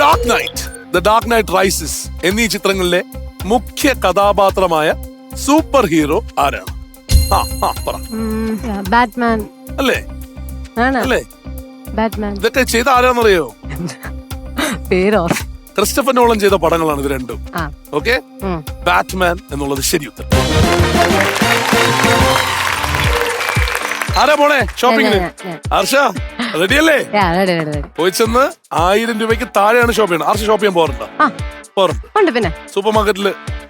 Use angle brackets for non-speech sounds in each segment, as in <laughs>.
Dark knight the dark knight rises എന്നീ ചിത്രങ്ങളിലെ മുഖ്യ കഥാപാത്രമായ സൂപ്പർ ഹീറോ ആരാണ് ബാറ്റ്മാൻ അല്ലേ? അല്ലേ? ബാറ്റ്മാൻ ഇതൊക്കെ ചെയ്ത ആരാന്നറിയോ? പേരോ? ക്രിസ്റ്റഫർ നോളൻ ചെയ്ത പടങ്ങളാണ് ഇത് രണ്ടും. ഓക്കെ. ബാറ്റ്മാൻ എന്നുള്ളത് ശരി ഉത്തരം. ആരാ പോണേ? ഷോപ്പിംഗിന് ഹർഷ? റെഡിയല്ലേ. പോയി ചെന്ന് ആയിരം രൂപയ്ക്ക് താഴെയാണ് ഷോപ്പ് ചെയ്യണം ഹർഷ ഷോപ്പ് ചെയ്യാൻ പോകാറുണ്ടോ? പോകാറുണ്ട്. ഉണ്ട് പിന്നെ. സൂപ്പർ മാർക്കറ്റിൽ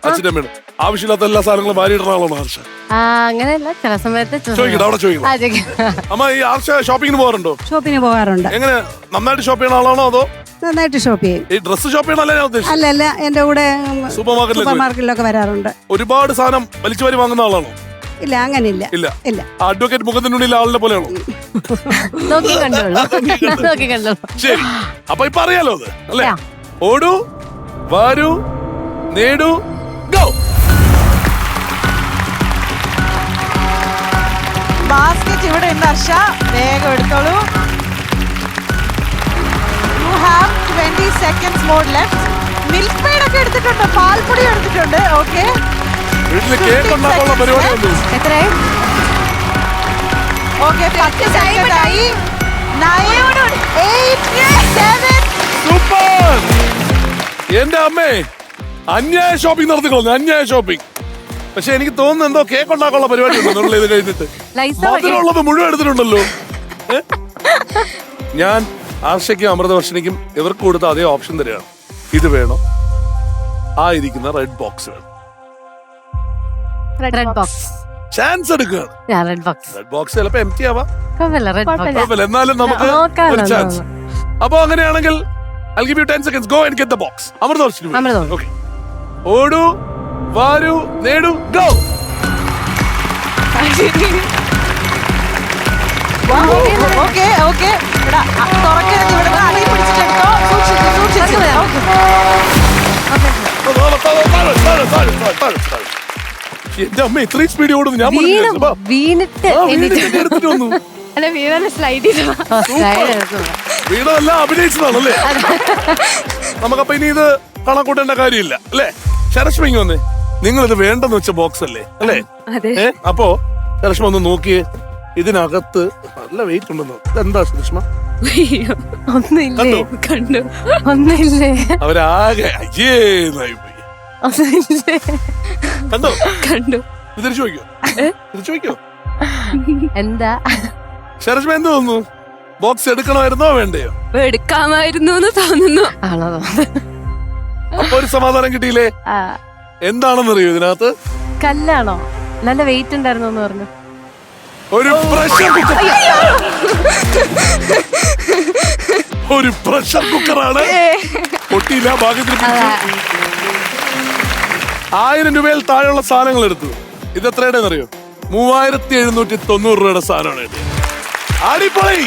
അച്ഛന്റെ അമ്മയാണ് ആവശ്യമില്ലാത്ത എല്ലാ സാധനങ്ങളും വാരി ആളാണ് ആർച്ച? ആ അങ്ങനെയല്ല. ചില സമയത്ത് ചോദിക്കട്ടെ അവിടെ ചോദിക്കണം അമ്മ ഈ ഹർഷ ഷോപ്പിങ്ങിന് പോകാറുണ്ടോ? ഷോപ്പിങ്ങിന് പോകാറുണ്ട്. എങ്ങനെ? നന്നായിട്ട് ഷോപ്പ് ചെയ്യണ ആളാണോ അതോ? നന്നായിട്ട് ഷോപ്പ് ചെയ്യും. ഈ ഡ്രസ്സ് ഷോപ്പ് ചെയ്യണല്ലേ അല്ല അല്ല എന്റെ കൂടെ സൂപ്പർ മാർക്കറ്റിലേക്ക് സൂപ്പർ മാർക്കറ്റിലൊക്കെ വരാറുണ്ട്. ഒരുപാട് സാധനം വലിച്ചു വാരി വാങ്ങുന്ന ആളാണോ? ഇല്ല അങ്ങനെ ഇല്ല. ഇല്ല. അഡ്വക്കേറ്റ് മുഖത്തിനുള്ളിൽ ആളിനെ പോലെയാണോ? <laughs> നോക്കി കണ്ടോളൂ നോക്കി കണ്ടോളൂ ശരി. അപ്പൊ ഇപ്പൊ അറിയാലോ അത് അല്ലേ. ഓടൂ വാരൂ നേടൂ ഗോ. ബാസ്കറ്റ് ഇവിടെ ഉണ്ട് അർഷ വേഗം എടുത്തോളൂ. You have twenty seconds more left milk paid ഒക്കെ എടുത്തിട്ടുണ്ട് പാൽപ്പൊടി എടുത്തിട്ടുണ്ട്. ഓക്കെ എത്രയായി? ഓക്കെ പത്ത് സെക്കൻഡ് ആയി നയൻ എയ്റ്റ് സെവൻ സൂപ്പർ എന്റെ അമ്മേ അന്യായ ഷോപ്പിംഗ് നടത്തിക്കളഞ്ഞു അന്യായ ഷോപ്പിംഗ് പക്ഷെ എനിക്ക് തോന്നുന്നു എന്തോ കേക്ക് ഉണ്ടാക്കാനുള്ള പരിപാടി ഉണ്ട് നിങ്ങൾ ഇത് കഴിഞ്ഞിട്ട്. ഉള്ളത് മധുരമുള്ളത് മുഴുവൻ എടുത്തിട്ടുണ്ടല്ലോ. ഞാൻ ആർഷയ്ക്കും അമൃതവർഷനിക്കും ഇവർക്ക് കൊടുത്ത അതേ ഓപ്ഷൻ തരികയാണ്. ഇത് വേണോ. ആയിരിക്കുന്ന ഇരിക്കുന്ന റെഡ് ബോക്സ് വേണം റെഡ് ബോക്സ് ചാൻസ് എടുക്കുകയാണ് ഞാൻ റെഡ് ബോക്സ് റെഡ് ബോക്സ് ചിലപ്പോ എം ടി ആവാം. കുഴപ്പമില്ല എന്നാലും നമുക്ക് ഒരു ചാൻസ് അപ്പൊ അങ്ങനെയാണെങ്കിൽ I'll give you 10 seconds. Go and get the box. വേണ്ടി. അമൃതവർഷ്. Okay. ഓടൂ വാരൂ നേടൂ ഗോ ഓക്കെ ഓക്കെ ഇവിടെ തുറക്കരുത് ഇവിടെ അടി പിടിച്ചിട്ടെടുത്തോ സൂക്ഷിച്ചു സൂക്ഷിച്ചു എന്റെ അമ്മ ഇത്രയും സ്പീഡ് ഓടുന്നു. ഞാൻ വീണ്. വീണിട്ട് ആ, എണീറ്റ് വീണിട്ട് എടുത്തിട്ട് വന്നു. അല്ല വീണല്ല സ്ലൈഡ്. വീണതല്ല അഭിനയിച്ചതാണല്ലേ? നമുക്കപ്പൊ ഇനി ഇത് കണക്കൂട്ടേണ്ട കാര്യമില്ല അല്ലേ? ശരശ്മിങ് വന്നേ. നിങ്ങൾ ഇത് വേണ്ടെന്ന് വെച്ച ബോക്സ് അല്ലേ അല്ലേ? അതെ. ഏ അപ്പോ ശരശ്മ ഒന്ന് നോക്കിയേ ഇതിനകത്ത് നല്ല വെയിറ്റ് ഉണ്ടെന്ന് എന്താ ശരശ്മ? അയ്യോ, കണ്ടോ? അവരാകെ അയ്യേ കണ്ടോ? കണ്ടു. തിരിച്ചു വയ്ക്കോ തിരിച്ചു വയ്ക്കോ എന്താ? ശരശ്മ എന്ത് തോന്നുന്നു? ബോക്സ് എടുക്കണമായിരുന്നോ വേണ്ടയോ? എടുക്കാമായിരുന്നു എന്ന് തോന്നുന്നു. ആണോ? അപ്പൊ ഒരു സമാധാനം കിട്ടിയില്ലേ? എന്താണെന്നറിയോ ഇതിനകത്ത്? കല്ലാണോ? നല്ല വെയിറ്റ് ഉണ്ടായിരുന്നു എന്ന് പറഞ്ഞു. ഒരു പ്രഷർ കുക്കർ ഒരു പ്രഷർ കുക്കറാണ് പൊട്ടിയില്ല ഭാഗ്യത്തിന് പിടിച്ചു. ആയിരം രൂപയിൽ താഴെയുള്ള സാധനങ്ങൾ എടുത്തു. ഇത് എത്രയുടെ അറിയോ മൂവായിരത്തി എഴുന്നൂറ്റി തൊണ്ണൂറ് രൂപയുടെ സാധനമാണ് അടിപൊളി!